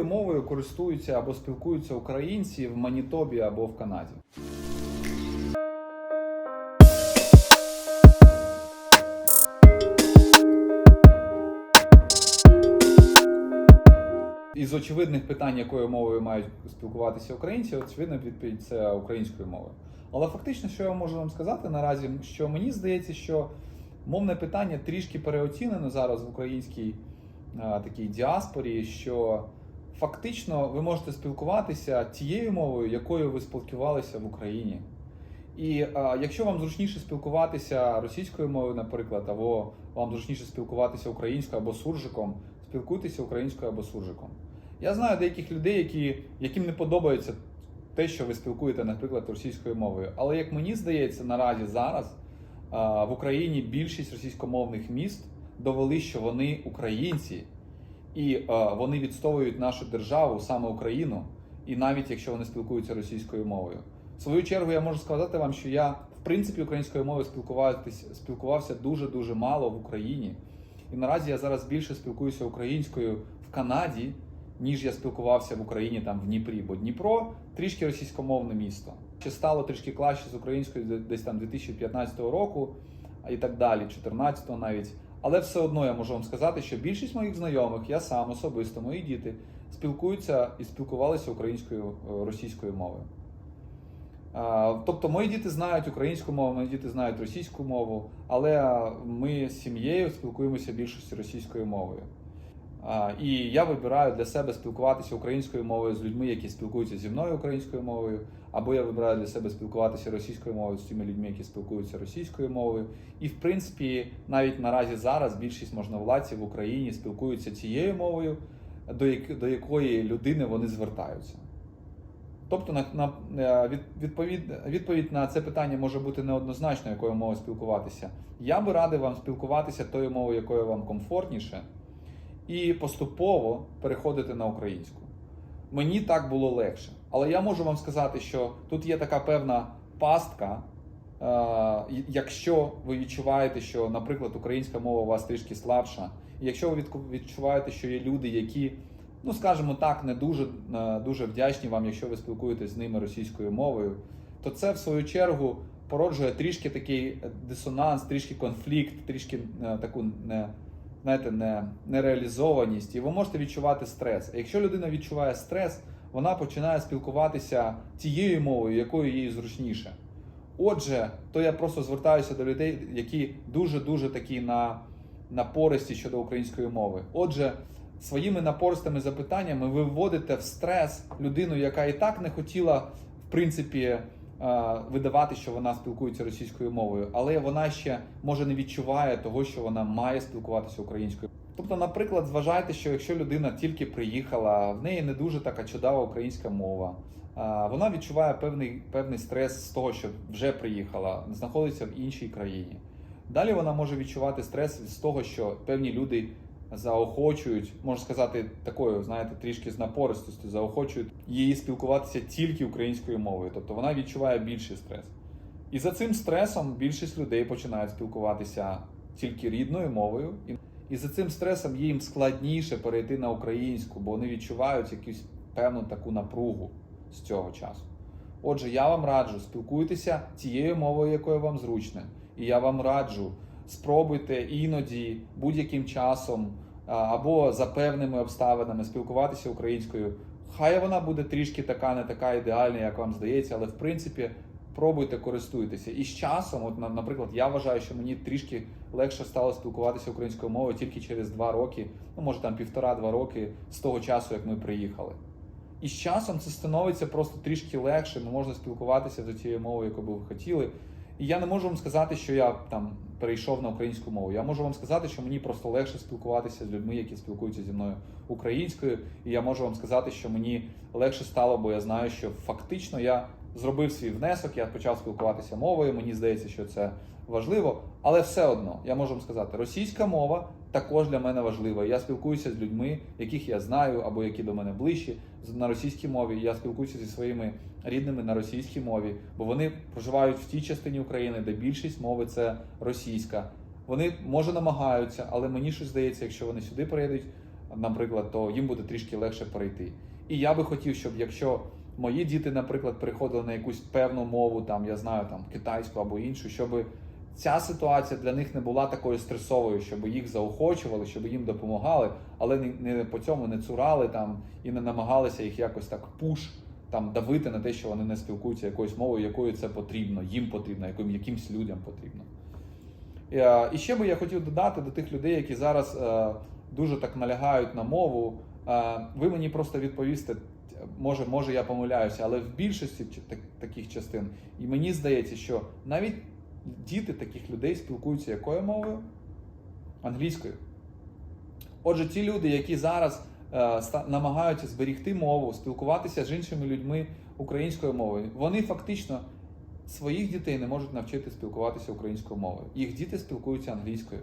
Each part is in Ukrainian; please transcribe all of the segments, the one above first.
якою мовою користуються або спілкуються українці в Манітобі або в Канаді? Із очевидних питань, якою мовою мають спілкуватися українці, очевидна відповідь це українською мовою. Але фактично, що я можу вам сказати наразі, що мені здається, що мовне питання трішки переоцінено зараз в українській а, такій діаспорі, що фактично ви можете спілкуватися тією мовою, якою ви спілкувалися в Україні. І а, якщо вам зручніше спілкуватися російською мовою, наприклад, або вам зручніше спілкуватися українською або суржиком, спілкуйтеся українською або суржиком. Я знаю деяких людей, які, яким не подобається те, що ви спілкуєте, наприклад, російською мовою. Але як мені здається, наразі зараз а, в Україні більшість російськомовних міст довели, що вони українці, і а, вони відстоюють нашу державу, саме Україну, і навіть якщо вони спілкуються російською мовою. В свою чергу я можу сказати вам, що я в принципі українською мовою спілкуватись, спілкувався дуже дуже мало в Україні. І наразі я зараз більше спілкуюся українською в Канаді, ніж я спілкувався в Україні там в Дніпрі. Бо Дніпро трішки російськомовне місто. Ще стало трішки краще з українською десь там 2015 року і так далі, 14 навіть. Але все одно я можу вам сказати, що більшість моїх знайомих, я сам особисто, мої діти спілкуються і спілкувалися українською е, російською мовою. Тобто мої діти знають українську мову, мої діти знають російську мову, але ми з сім'єю спілкуємося більшості російською мовою. І я вибираю для себе спілкуватися українською мовою з людьми, які спілкуються зі мною українською мовою, або я вибираю для себе спілкуватися російською мовою з тими людьми, які спілкуються російською мовою. І в принципі, навіть наразі зараз більшість можновладців в Україні спілкуються цією мовою, до як- до якої людини вони звертаються. Тобто, на, на е, від, відповідь, відповідь на це питання може бути неоднозначно, якою мовою спілкуватися. Я би радив вам спілкуватися тою мовою, якою вам комфортніше, і поступово переходити на українську. Мені так було легше. Але я можу вам сказати, що тут є така певна пастка. е, Якщо ви відчуваєте, що, наприклад, українська мова у вас трішки слабша, і якщо ви відчуваєте, що є люди, які ну скажімо так, не дуже, е, дуже вдячні вам, якщо ви спілкуєтесь з ними російською мовою, то це в свою чергу породжує трішки такий дисонанс, трішки конфлікт, трішки е, таку не. Знаєте, не, нереалізованість, і ви можете відчувати стрес. А якщо людина відчуває стрес, вона починає спілкуватися тією мовою, якою їй зручніше. Отже, то я просто звертаюся до людей, які дуже-дуже такі на, напористі щодо української мови. Отже, своїми напористими запитаннями ви вводите в стрес людину, яка і так не хотіла, в принципі, видавати, що вона спілкується російською мовою, але вона ще може не відчуває того, що вона має спілкуватися українською. Тобто, наприклад, зважайте, що якщо людина тільки приїхала, в неї не дуже така чудова українська мова. Вона відчуває певний, певний стрес з того, що вже приїхала, знаходиться в іншій країні. Далі вона може відчувати стрес з того, що певні люди заохочують, можна сказати, такою, знаєте, трішки з напористостю, заохочують її спілкуватися тільки українською мовою. Тобто вона відчуває більший стрес. І за цим стресом більшість людей починають спілкуватися тільки рідною мовою. І- за цим стресом їм складніше перейти на українську, бо вони відчувають якусь певну таку напругу з цього часу. Отже, я вам раджу спілкуйтеся тією мовою, якою вам зручно. І я вам раджу спробуйте іноді будь-яким часом або за певними обставинами спілкуватися українською. Хай вона буде трішки така, не така ідеальна, як вам здається, але в принципі пробуйте користуйтеся. І з часом, от, на- наприклад, я вважаю, що мені трішки легше стало спілкуватися українською мовою тільки через два роки, ну може там півтора-два роки з того часу, як ми приїхали. І з часом це становиться просто трішки легше, ми можна спілкуватися за тією мовою, яку би ви хотіли. І я не можу вам сказати, що я там перейшов на українську мову. Я можу вам сказати, що мені просто легше спілкуватися з людьми, які спілкуються зі мною українською. І я можу вам сказати, що мені легше стало, бо я знаю, що фактично я зробив свій внесок, я почав спілкуватися мовою. Мені здається, що це важливо, але все одно я можу вам сказати, російська мова також для мене важлива. Я спілкуюся з людьми, яких я знаю або які до мене ближчі на російській мові. Я спілкуюся зі своїми рідними на російській мові, бо вони проживають в тій частині України, де більшість мови це російська. Вони може намагаються, але мені щось здається, якщо вони сюди приїдуть, наприклад, то їм буде трішки легше перейти. І я би хотів, щоб якщо мої діти, наприклад, переходили на якусь певну мову, там я знаю, там китайську або іншу, щоб ця ситуація для них не була такою стресовою, щоб їх заохочували, щоб їм допомагали, але не, не по цьому не цурали там і не намагалися їх якось так пуш там давити на те, що вони не спілкуються якоюсь мовою, якою це потрібно, їм потрібно, яким якимсь людям потрібно. Е, І ще би я хотів додати до тих людей, які зараз е, дуже так налягають на мову. е, Ви мені просто відповісте, може, може я помиляюся, але в більшості таких частин, і мені здається, що навіть діти таких людей спілкуються якою мовою? Англійською. Отже, ті люди, які зараз е, намагаються зберігти мову, спілкуватися з іншими людьми українською мовою, вони фактично своїх дітей не можуть навчити спілкуватися українською мовою. Їх діти спілкуються англійською.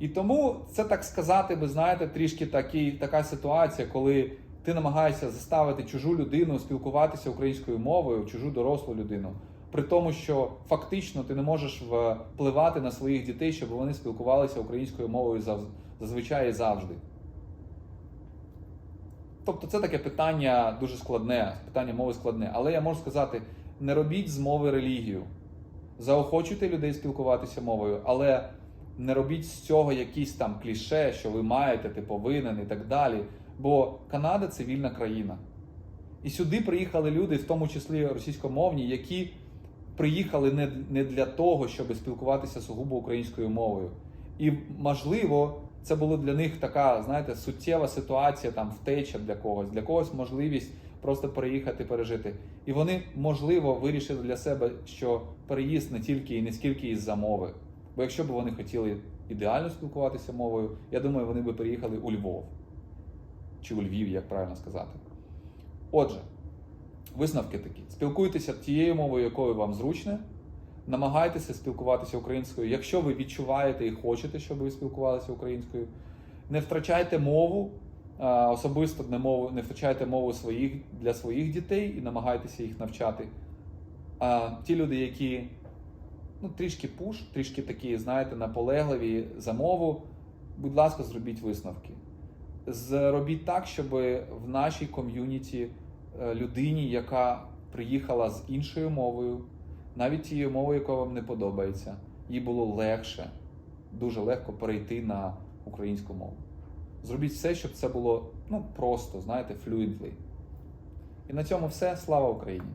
І тому це так сказати, ви знаєте, трішки такий, така ситуація, коли ти намагаєшся заставити чужу людину спілкуватися українською мовою, чужу дорослу людину, при тому, що фактично ти не можеш впливати на своїх дітей, щоб вони спілкувалися українською мовою зазвичай і завжди. Тобто це таке питання дуже складне, питання мови складне. Але я можу сказати: не робіть з мови релігію. Заохочуйте людей спілкуватися мовою, але не робіть з цього якісь там кліше, що ви маєте, ти повинен і так далі. Бо Канада це вільна країна. І сюди приїхали люди, в тому числі російськомовні, які приїхали не, для того, щоб спілкуватися сугубо українською мовою. І можливо, це була для них така, знаєте, суттєва ситуація, там втеча для когось, для когось можливість просто переїхати, пережити. І вони, можливо, вирішили для себе, що переїзд не тільки і не скільки із-за мови. Бо якщо б вони хотіли ідеально спілкуватися мовою, я думаю, вони би переїхали у Львов чи у Львів, як правильно сказати. Отже, висновки такі: спілкуйтеся тією мовою, якою вам зручне. Намагайтеся спілкуватися українською, якщо ви відчуваєте і хочете, щоб ви спілкувалися українською. Не втрачайте мову, особисто не мову, не втрачайте мову своїх для своїх дітей і намагайтеся їх навчати. А ті люди, які ну, трішки пуш, трішки такі, знаєте, наполегливі за мову, будь ласка, зробіть висновки. Зробіть так, щоб в нашій ком'юніті е, людині, яка приїхала з іншою мовою, навіть тією мовою, яка вам не подобається, їй було легше, дуже легко перейти на українську мову. Зробіть все, щоб це було ну, просто, знаєте, fluently. І на цьому все. Слава Україні!